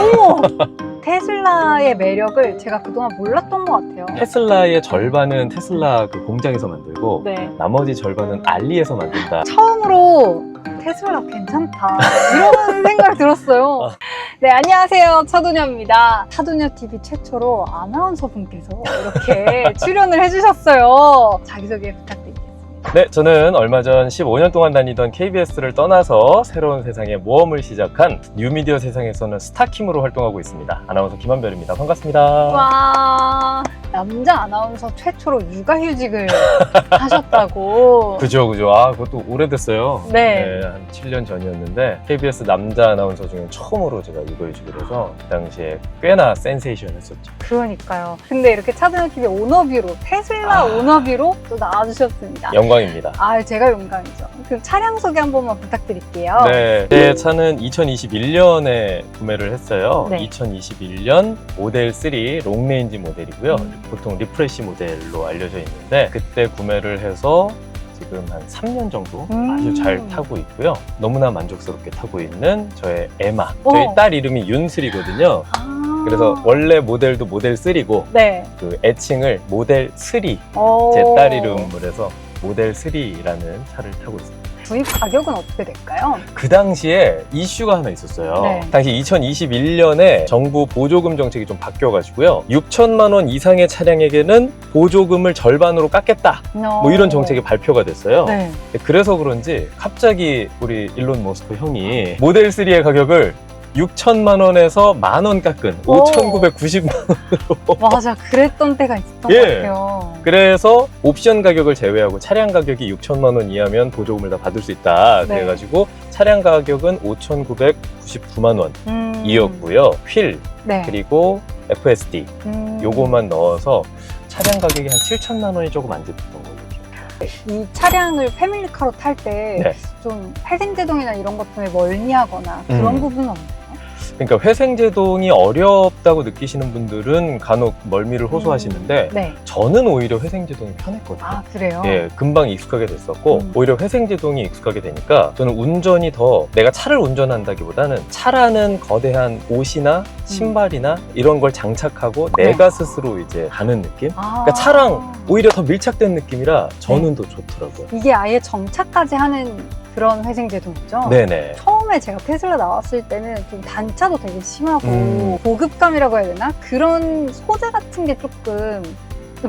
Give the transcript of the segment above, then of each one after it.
어머! 테슬라의 매력을 제가 그동안 몰랐던 것 같아요. 테슬라의 절반은 테슬라 그 공장에서 만들고 네. 나머지 절반은 알리에서 만든다. 처음으로 테슬라 괜찮다 이런 생각이 들었어요. 아. 네 안녕하세요 차도녀입니다. 차도녀 TV 최초로 아나운서 분께서 이렇게 출연을 해주셨어요. 자기소개 부탁드리겠습니다. 네, 저는 얼마 전 15년 동안 다니던 KBS를 떠나서 새로운 세상에 모험을 시작한 뉴미디어 세상에서는 스타킴으로 활동하고 있습니다. 아나운서 김한별입니다. 반갑습니다. 와 남자 아나운서 최초로 육아휴직을 하셨다고. 그죠, 그죠. 아, 그것도 오래됐어요. 네. 한 7년 전이었는데 KBS 남자 아나운서 중에 처음으로 제가 이거해주기로 해서 그 당시에 꽤나 센세이션 했었죠. 그러니까요. 근데 이렇게 차도녀 TV 오너비로 테슬라 아. 오너비로 또 나와주셨습니다. 영 광입니다. 아, 제가 용감이죠. 그럼 차량 소개 한 번만 부탁드릴게요. 네, 제 차는 2021년에 구매를 했어요. 네. 2021년 모델 3 롱레인지 모델이고요. 음. 보통 리프레시 모델로 알려져 있는데 그때 구매를 해서 지금 한 3년 정도 음. 아주 잘 타고 있고요. 너무나 만족스럽게 타고 있는 저의 에마. 오. 저희 딸 이름이 윤슬이거든요. 아. 그래서 원래 모델도 모델 3고 네. 그 애칭을 모델 3, 제 오. 딸 이름을 해서 모델 3라는 차를 타고 있습니다. 구입 가격은 어떻게 될까요? 그 당시에 이슈가 하나 있었어요. 네. 당시 2021년에 정부 보조금 정책이 좀 바뀌어가지고요. 6천만 원 이상의 차량에게는 보조금을 절반으로 깎겠다. 뭐 이런 정책이 발표가 됐어요. 네. 그래서 그런지 갑자기 우리 일론 머스크 형이 모델 3의 가격을 6천만 원에서 만 원 깎은 오. 5,990만 원. 맞아. 그랬던 때가 있었던 예. 것 같아요. 그래서 옵션 가격을 제외하고 차량 가격이 6천만 원 이하면 보조금을 다 받을 수 있다. 네. 그래가지고 차량 가격은 5,999만 원. 음. 이었고요. 휠 네. 그리고 FSD 음. 요거만 넣어서 차량 가격이 한 7천만 원이 조금 안 됐던 기억해요. 이 차량을 패밀리카로 탈 때 네. 좀 회생제동이나 이런 것 때문에 멀미하거나 그런 음. 부분은 없나요? 그러니까 회생제동이 어렵다고 느끼시는 분들은 간혹 멀미를 호소하시는데 네. 저는 오히려 회생제동이 편했거든요. 아, 그래요? 예, 금방 익숙하게 됐었고 음. 오히려 회생제동이 익숙하게 되니까 저는 운전이 더 내가 차를 운전한다기보다는 차라는 거대한 옷이나 신발이나 이런 걸 장착하고 음. 네. 내가 스스로 이제 가는 느낌? 아. 그러니까 차랑 오히려 더 밀착된 느낌이라 저는 더 좋더라고요. 이게 아예 정차까지 하는 그런 회생제동이죠? 네네. 처음에 제가 테슬라 나왔을 때는 좀 단차도 되게 심하고 음. 고급감이라고 해야 되나? 그런 소재 같은 게 조금 좀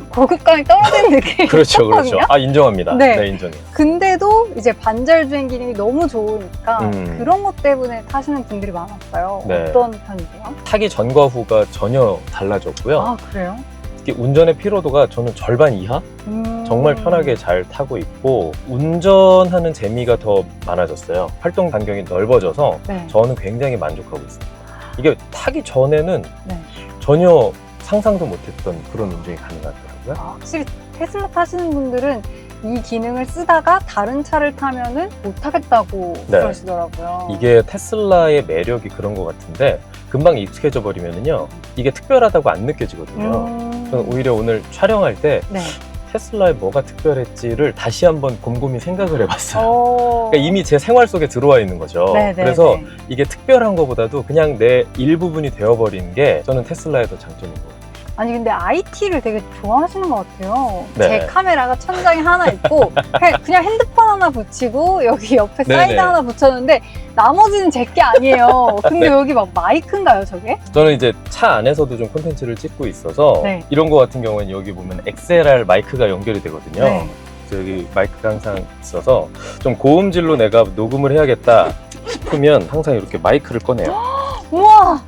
고급감이 떨어지는 느낌이 그렇죠, 그렇죠. 아 인정합니다. 네. 네, 인정해요. 근데도 이제 반절 주행 기능이 너무 좋으니까 음. 그런 것 때문에 타시는 분들이 많았어요. 네. 어떤 편이세요? 타기 전과 후가 전혀 달라졌고요. 아 그래요? 특히 운전의 피로도가 저는 절반 이하 음. 정말 편하게 잘 타고 있고 운전하는 재미가 더 많아졌어요. 활동 반경이 넓어져서 네. 저는 굉장히 만족하고 있습니다. 이게 타기 전에는 네. 전혀 상상도 못했던 그런 운전이 가능하더라고요. 아, 확실히 테슬라 타시는 분들은 이 기능을 쓰다가 다른 차를 타면은 못 타겠다고 네. 그러시더라고요. 이게 테슬라의 매력이 그런 것 같은데 금방 익숙해져 버리면은요 이게 특별하다고 안 느껴지거든요. 음. 저는 오히려 오늘 촬영할 때 네. 테슬라에 뭐가 특별했지를 다시 한번 곰곰이 생각을 해봤어요. 어... 그러니까 이미 제 생활 속에 들어와 있는 거죠. 네, 네, 그래서 네. 이게 특별한 것보다도 그냥 내 일부분이 되어버린 게 저는 테슬라의 더 장점인 것 같아요. 아니 근데 IT를 되게 좋아하시는 것 같아요. 네. 제 카메라가 천장에 하나 있고 해- 그냥 핸드폰 하나 붙이고 여기 옆에 네네. 사이드 하나 붙였는데 나머지는 제 게 아니에요. 근데 여기 막 마이크인가요, 저게? 저는 이제 차 안에서도 좀 콘텐츠를 찍고 있어서 네. 이런 거 같은 경우는 여기 보면 XLR 마이크가 연결이 되거든요. 네. 여기 마이크가 항상 있어서 좀 고음질로 내가 녹음을 해야겠다 싶으면 항상 이렇게 마이크를 꺼내요. 우와!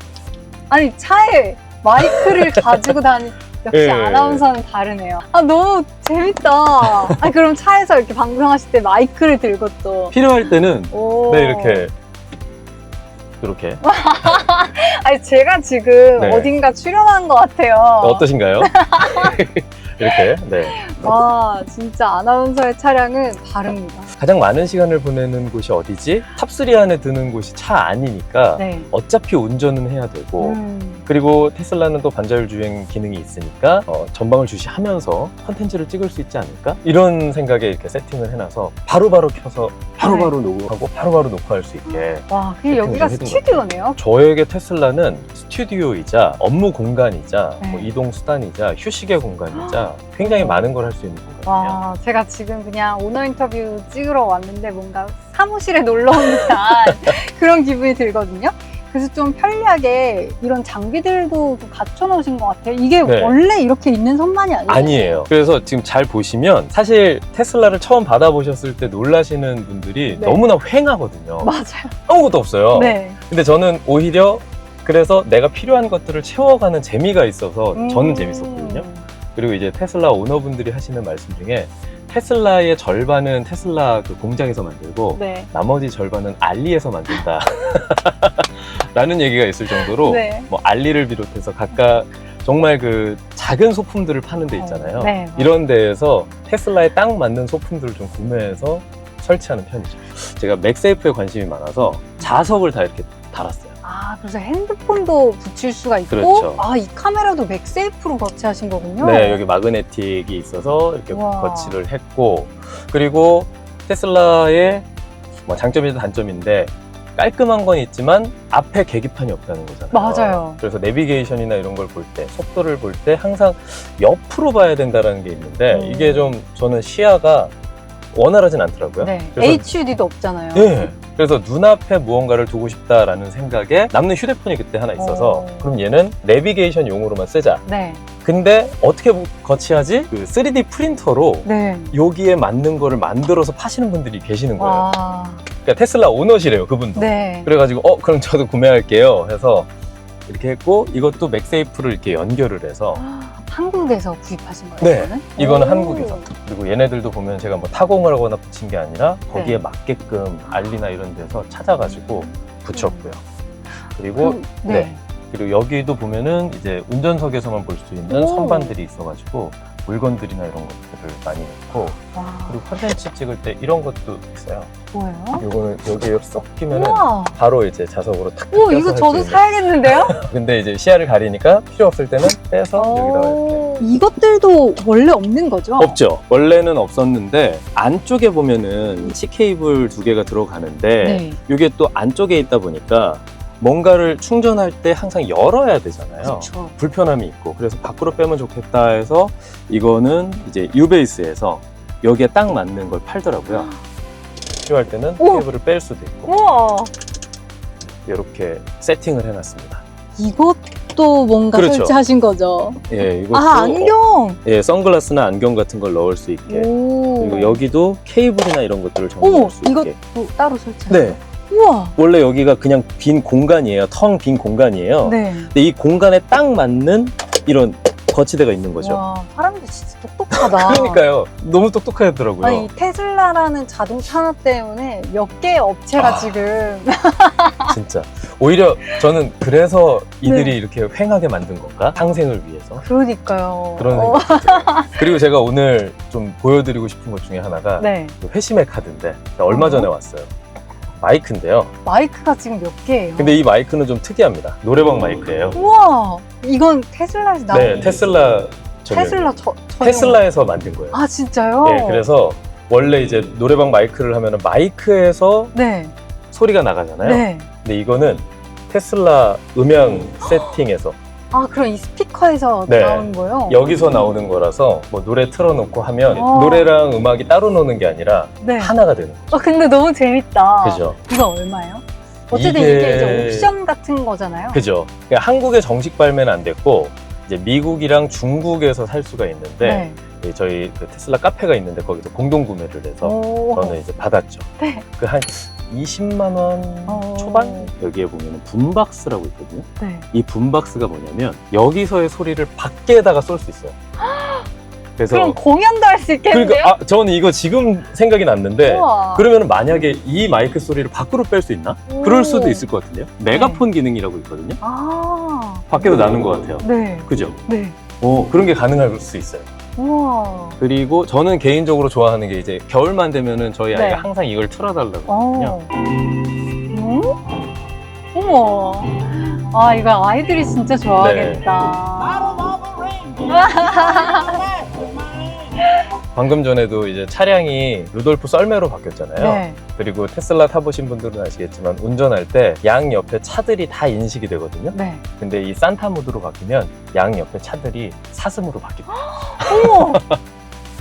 아니 차에 마이크를 가지고 다니. 역시 예. 아나운서는 다르네요. 아 너무 재밌다. 아 그럼 차에서 이렇게 방송하실 때 마이크를 들고 또. 필요할 때는 오. 네 이렇게 이렇게 아니 제가 지금 네. 어딘가 출연한 것 같아요. 어떠신가요? 이렇게. 네. 와, 진짜 아나운서의 차량은 다릅니다. 가장 많은 시간을 보내는 곳이 어디지? 탑3 안에 드는 곳이 차 아니니까 네. 어차피 운전은 해야 되고 음, 그리고 테슬라는 또 반자율 주행 기능이 있으니까 어, 전방을 주시하면서 컨텐츠를 찍을 수 있지 않을까? 이런 생각에 이렇게 세팅을 해놔서 바로바로 켜서 바로바로 녹음하고 바로바로 녹화할 수 있게 와, 그게 세팅을 여기가 좀 해둔 것 스튜디오네요. 저에게 테슬라는 스튜디오이자 업무 공간이자 네. 뭐 이동 수단이자 휴식의 공간이자 굉장히 많은 걸 할 수 있는 공간이에요. 와, 제가 지금 그냥 오너 인터뷰 찍으러 왔는데 뭔가 사무실에 놀러 온 듯한 그런 기분이 들거든요. 그래서 좀 편리하게 이런 장비들도 좀 갖춰 놓으신 것 같아요. 이게 네. 원래 이렇게 있는 선반이 아니에요. 아니에요. 그래서 지금 잘 보시면 사실 테슬라를 처음 받아보셨을 때 놀라시는 분들이 네. 너무나 휑하거든요. 맞아요. 아무것도 없어요. 네. 근데 저는 오히려 그래서 내가 필요한 것들을 채워가는 재미가 있어서 저는 음. 재밌었거든요. 그리고 이제 테슬라 오너분들이 하시는 말씀 중에 테슬라의 절반은 테슬라 그 공장에서 만들고 네. 나머지 절반은 알리에서 만든다. 라는 얘기가 있을 정도로 네. 뭐 알리를 비롯해서 각각 정말 그 작은 소품들을 파는 데 있잖아요. 어, 네. 이런 데에서 테슬라에 딱 맞는 소품들을 좀 구매해서 설치하는 편이죠. 제가 맥세이프에 관심이 많아서 자석을 다 이렇게 달았어요. 아, 그래서 핸드폰도 붙일 수가 있고, 그렇죠. 아, 이 카메라도 맥세이프로 거치하신 거군요. 네, 여기 마그네틱이 있어서 이렇게 우와. 거치를 했고, 그리고 테슬라의 뭐 장점이든 단점인데 깔끔한 건 있지만 앞에 계기판이 없다는 거잖아요. 맞아요. 그래서 내비게이션이나 이런 걸 볼 때, 속도를 볼 때 항상 옆으로 봐야 된다는 게 있는데 음. 이게 좀 저는 시야가 원활하진 않더라고요. 네. HUD도 없잖아요. 예. 그래서 눈앞에 무언가를 두고 싶다라는 생각에 남는 휴대폰이 그때 하나 있어서 어. 그럼 얘는 내비게이션 용으로만 쓰자. 네. 근데 어떻게 거치하지? 그 3D 프린터로 네. 여기에 맞는 거를 만들어서 파시는 분들이 계시는 거예요. 와. 그러니까 테슬라 오너시래요, 그분도. 네. 그래가지고 어 그럼 저도 구매할게요 해서 이렇게 했고 이것도 맥세이프를 이렇게 연결을 해서 한국에서 구입하신 거예요? 네. 이거는? 이거는 오. 한국에서 그리고 얘네들도 보면 제가 뭐 타공을 하거나 붙인 게 아니라 거기에 네. 맞게끔 알리나 이런 데서 찾아가지고 붙였고요. 그리고 그, 네. 네. 그리고 여기도 보면은 이제 운전석에서만 볼 수 있는 오. 선반들이 있어가지고 물건들이나 이런 것들을 많이 넣고 와. 그리고 컨텐츠 찍을 때 이런 것도 있어요. 뭐예요? 요거는 여기에 쏙 끼면은 우와. 바로 이제 자석으로 탁 오, 껴서 이거 할수 저도 있는. 사야겠는데요? 근데 이제 시야를 가리니까 필요 없을 때는 빼서 여기다가 이렇게 오. 이것들도 원래 없는 거죠? 없죠. 원래는 없었는데 안쪽에 보면은 C 케이블 두 개가 들어가는데 네. 이게 또 안쪽에 있다 보니까 뭔가를 충전할 때 항상 열어야 되잖아요. 그렇죠. 불편함이 있고 그래서 밖으로 빼면 좋겠다 해서 이거는 이제 유베이스에서 여기에 딱 맞는 걸 팔더라고요. 필요할 때는 오! 케이블을 뺄 수도 있고 우와. 이렇게 세팅을 해놨습니다. 이것도 뭔가 그렇죠. 설치하신 거죠? 예, 이것도 아, 안경! 예, 선글라스나 안경 같은 걸 넣을 수 있게 오. 그리고 여기도 케이블이나 이런 것들을 어머, 정리할 수 있게 이것도 따로 설치하신 네. 우와. 원래 여기가 그냥 빈 공간이에요. 텅 빈 공간이에요. 네. 근데 이 공간에 딱 맞는 이런 거치대가 있는 거죠. 와, 사람들 진짜 똑똑하다. 그러니까요. 너무 똑똑하더라고요. 아니, 테슬라라는 자동차 하나 때문에 몇 개의 업체가 아. 지금 진짜. 오히려 저는 그래서 이들이 네. 이렇게 횡하게 만든 건가? 상생을 위해서. 그러니까요. 그런 어, 생각이 들어요. 그리고 제가 오늘 좀 보여드리고 싶은 것 중에 하나가 네. 그 회심의 카드인데 얼마 어? 전에 왔어요. 마이크인데요. 마이크가 지금 몇 개예요? 근데 이 마이크는 좀 특이합니다. 노래방 마이크예요. 우와, 이건 테슬라에서 나온 네, 테슬라. 테슬라 저, 전용. 테슬라에서 만든 거예요. 아 진짜요? 네, 그래서 원래 이제 노래방 마이크를 하면 마이크에서 네, 소리가 나가잖아요. 네. 근데 이거는 테슬라 음향 세팅에서 아 그럼 이 스피커에서 네. 나오는 거요? 여기서 나오는 거라서 뭐 노래 틀어놓고 하면 어. 노래랑 음악이 따로 노는 게 아니라 네. 하나가 되는 거죠. 아 근데 너무 재밌다. 그죠? 이거 얼마예요? 어쨌든 이게- 이게, 이제 옵션 같은 거잖아요. 그죠? 그러니까 한국에 정식 발매는 안 됐고 이제 미국이랑 중국에서 살 수가 있는데 이 저희 그 테슬라 카페가 있는데 거기서 공동 구매를 해서 오. 저는 이제 받았죠. 네. 그한 20만 원 어. 초반 여기에 보면 분박스라고 있거든요. 네. 이 분박스가 뭐냐면 여기서의 소리를 밖에다가 쏠 수 있어요. 그래서 그럼 공연도 할 수 있겠는데요? 그러니까 아 저는 이거 지금 생각이 났는데 우와. 그러면 만약에 이 마이크 소리를 밖으로 뺄 수 있나? 오. 그럴 수도 있을 것 같은데요. 메가폰 기능이라고 있거든요. 아. 밖에도 나는 것 같아요. 네. 그죠? 네. 어 그런 게 가능할 수 있어요. 우와. 그리고 저는 개인적으로 좋아하는 게 이제 겨울만 되면은 저희 네. 아이가 항상 이걸 틀어달라고. 어. 음? 어머. 아, 이거 아이들이 진짜 좋아하겠다. 방금 전에도 이제 차량이 루돌프 썰매로 바뀌었잖아요. 네. 그리고 테슬라 타보신 분들은 아시겠지만 운전할 때 양 옆에 차들이 다 인식이 되거든요. 네. 근데 이 산타 모드로 바뀌면 양 옆에 차들이 사슴으로 바뀝니다. 어머.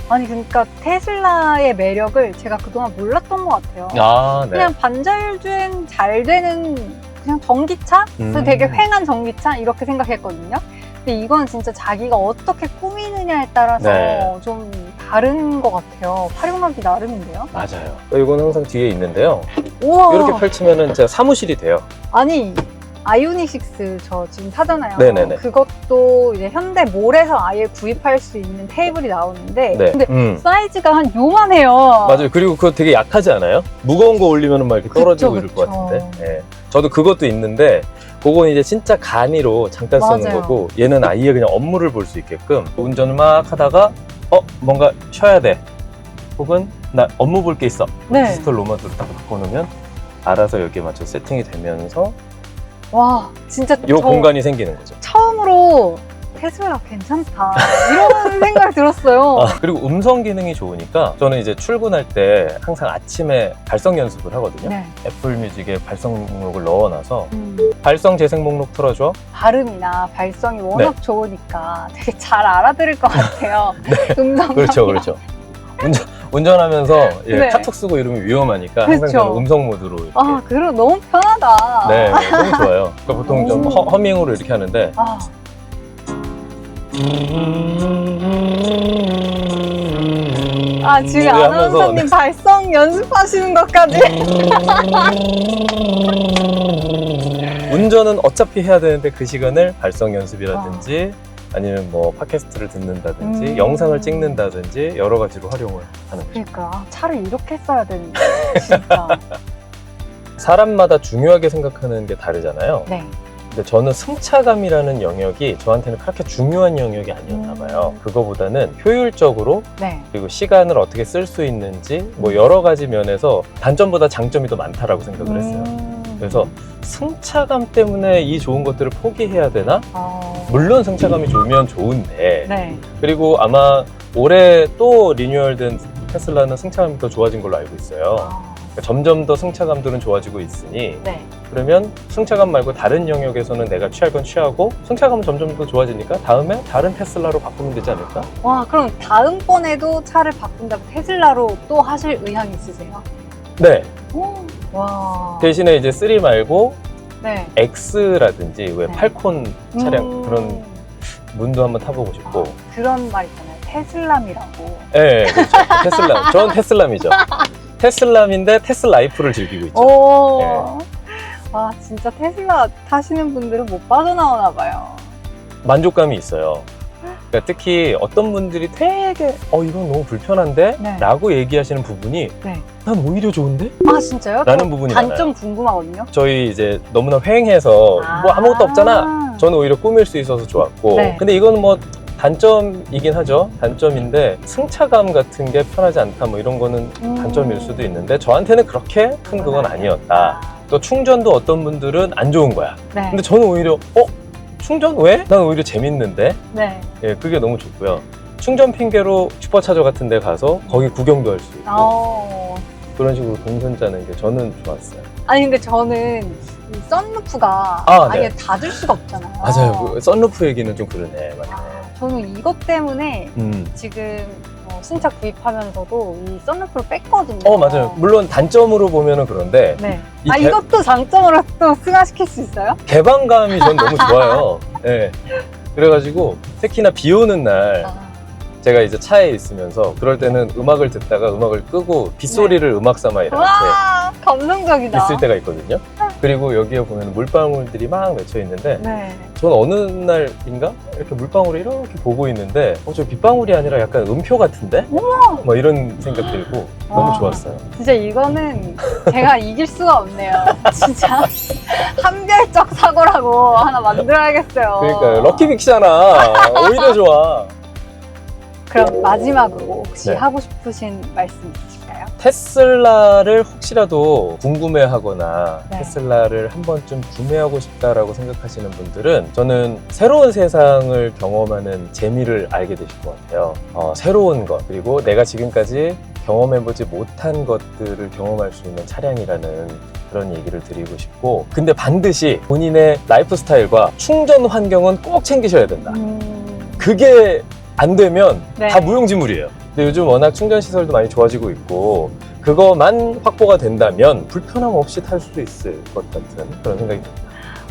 아니, 그러니까 테슬라의 매력을 제가 그동안 몰랐던 것 같아요. 아, 네. 그냥 반자율 주행 잘 되는 그냥 전기차? 그래서 음. 되게 휑한 전기차? 이렇게 생각했거든요. 근데 이건 진짜 자기가 어떻게 꾸미느냐에 따라서 네. 좀 다른 것 같아요. 활용하기 나름인데요. 맞아요. 이건 항상 뒤에 있는데요. 우와! 이렇게 펼치면은 제가 사무실이 돼요. 아니, 아이오닉 6저 지금 타잖아요. 네네네. 그것도 이제 현대몰에서 아예 구입할 수 있는 테이블이 나오는데 네. 근데 음. 사이즈가 한 요만해요. 맞아요. 그리고 그거 되게 약하지 않아요? 무거운 거 올리면 막 이렇게 떨어지고 그쵸, 이럴 것 그쵸. 같은데. 예. 저도 그것도 있는데, 그건 이제 진짜 간이로 잠깐 쓰는 맞아요. 거고, 얘는 아예 그냥 업무를 볼 수 있게끔 운전을 막 하다가, 어, 뭔가 쉬어야 돼. 혹은 나 업무 볼 게 있어. 네. 디지털 로마드로 딱 바꿔놓으면 알아서 여기에 맞춰 세팅이 되면서 와, 진짜 요 저 공간이 생기는 거죠. 처음으로 테슬라 괜찮다 이런 생각이 들었어요. 아, 그리고 음성 기능이 좋으니까 저는 이제 출근할 때 항상 아침에 발성 연습을 하거든요. 네. 애플 뮤직에 발성 목록을 넣어놔서 음, 발성 재생 목록 틀어줘. 발음이나 발성이 워낙 네. 좋으니까 되게 잘 알아들을 것 같아요. 음성 그렇죠, 그렇죠. 운전, 운전하면서 예, 네. 카톡 쓰고 이러면 위험하니까 항상 그렇죠. 저는 음성 모드로 이렇게. 아, 그럼 너무 편하다. 네, 너무 좋아요. 그러니까 보통 좀 오. 허, 허밍으로 이렇게 하는데 아, 아 지금 하면서 아나운서님 발성 연습하시는 것까지. 운전은 어차피 해야 되는데 그 시간을 발성 연습이라든지 아니면 뭐 팟캐스트를 듣는다든지 음. 영상을 찍는다든지 여러 가지로 활용을 하는 거죠. 그러니까 아, 차를 이렇게 써야 되는데 진짜. 사람마다 중요하게 생각하는 게 다르잖아요. 네. 근데 저는 승차감이라는 영역이 저한테는 그렇게 중요한 영역이 아니었나 봐요. 음. 그거보다는 효율적으로 네. 그리고 시간을 어떻게 쓸 수 있는지 뭐 여러 가지 면에서 단점보다 장점이 더 많다라고 생각을 했어요. 음. 그래서 승차감 때문에 이 좋은 것들을 포기해야 되나? 어. 물론 승차감이 좋으면 좋은데 네. 그리고 아마 올해 또 리뉴얼된 테슬라는 승차감이 더 좋아진 걸로 알고 있어요. 아, 그러니까 점점 더 승차감들은 좋아지고 있으니 네. 그러면 승차감 말고 다른 영역에서는 내가 취할 건 취하고 승차감은 점점 더 좋아지니까 다음에 다른 테슬라로 바꾸면 되지 않을까? 와 그럼 다음번에도 차를 바꾼다면 테슬라로 또 하실 의향 있으세요? 네. 오. 와. 대신에 이제 3 말고 네. X라든지 왜 네. 팔콘 차량 음. 그런 문도 한번 타보고 싶고. 그런 말 있잖아요. 테슬람이라고. 예, 네, 그렇죠. 테슬라. 전 테슬람이죠. 테슬람인데 테슬라이프를 즐기고 있죠. 오. 네. 와 진짜 테슬라 타시는 분들은 못 빠져나오나 봐요. 만족감이 있어요. 그러니까 특히 어떤 분들이 되게 어 이건 너무 불편한데? 네. 라고 얘기하시는 부분이 네. 난 오히려 좋은데? 아 진짜요? 라는 저 부분이 단점 많아요. 궁금하거든요. 저희 이제 너무나 휑해서 뭐 아무것도 없잖아. 저는 오히려 꾸밀 수 있어서 좋았고. 네. 근데 이거는 뭐 단점이긴 하죠. 단점인데 승차감 같은 게 편하지 않다 뭐 이런 거는 음. 단점일 수도 있는데 저한테는 그렇게 큰 그건 아니었다. 또 충전도 어떤 분들은 안 좋은 거야. 네. 근데 저는 오히려 어? 충전 왜? 난 오히려 재밌는데. 네. 예, 그게 너무 좋고요. 충전 핑계로 슈퍼차저 같은 데 가서 거기 구경도 할 수 있고 어. 그런 식으로 동선 짜는 게 저는 좋았어요. 아니 근데 저는 이 썬루프가 아, 아, 네. 예 닫을 수가 없잖아요. 맞아요. 그 썬루프 얘기는 좀 그러네. 맞네. 아, 저는 이것 때문에 음. 지금 어, 신차 구입하면서도 이 썬루프를 뺐거든요. 어, 맞아요. 물론 단점으로 보면은 그런데 네. 이 아 개- 이것도 장점으로 또 승화시킬 수 있어요? 개방감이 전 너무 좋아요. 예. 그래가지고 특히나 비 오는 날 아, 제가 이제 차에 있으면서 그럴 때는 음악을 듣다가 음악을 끄고 빗소리를 음악 삼아 이렇게 와 감성적이다. 있을 때가 있거든요. 그리고 여기에 보면 물방울들이 막 맺혀 있는데 네. 전 어느 날인가 이렇게 물방울을 이렇게 보고 있는데 어, 저 빗방울이 아니라 약간 음표 같은데? 뭐 이런 생각 들고 너무 와. 좋았어요. 진짜 이거는 제가 이길 수가 없네요. 진짜 한별적 사고라고 하나 만들어야겠어요. 그러니까 럭키빅이잖아. 오히려 좋아. 그럼 마지막으로 혹시 네. 하고 싶으신 말씀 있으실까요? 테슬라를 혹시라도 궁금해하거나 네. 테슬라를 한 번쯤 구매하고 싶다라고 생각하시는 분들은 저는 새로운 세상을 경험하는 재미를 알게 되실 것 같아요. 어, 새로운 것 그리고 내가 지금까지 경험해보지 못한 것들을 경험할 수 있는 차량이라는 그런 얘기를 드리고 싶고 근데 반드시 본인의 라이프 스타일과 충전 환경은 꼭 챙기셔야 된다. 음, 그게 안 되면 네. 다 무용지물이에요. 근데 요즘 워낙 충전 시설도 많이 좋아지고 있고 그거만 확보가 된다면 불편함 없이 탈 수도 있을 것 같은 그런 생각이 듭니다.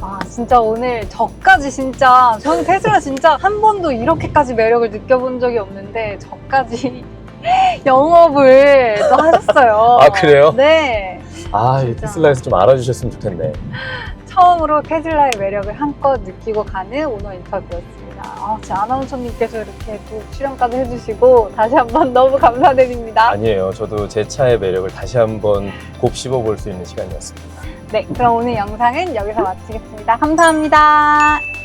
아 진짜 오늘 저까지 진짜 저는 테슬라 진짜 한 번도 이렇게까지 매력을 느껴본 적이 없는데 저까지 영업을 또 하셨어요. 아, 그래요? 네. 아, 이 진짜. 테슬라에서 좀 알아주셨으면 좋겠네. 처음으로 테슬라의 매력을 한껏 느끼고 가는 오너 인터뷰였습니다. 아, 제 아나운서님께서 이렇게 또 출연까지 해주시고 다시 한번 너무 감사드립니다. 아니에요. 저도 제 차의 매력을 다시 한번 곱씹어 볼 수 있는 시간이었습니다. 네, 그럼 오늘 영상은 여기서 마치겠습니다. 감사합니다.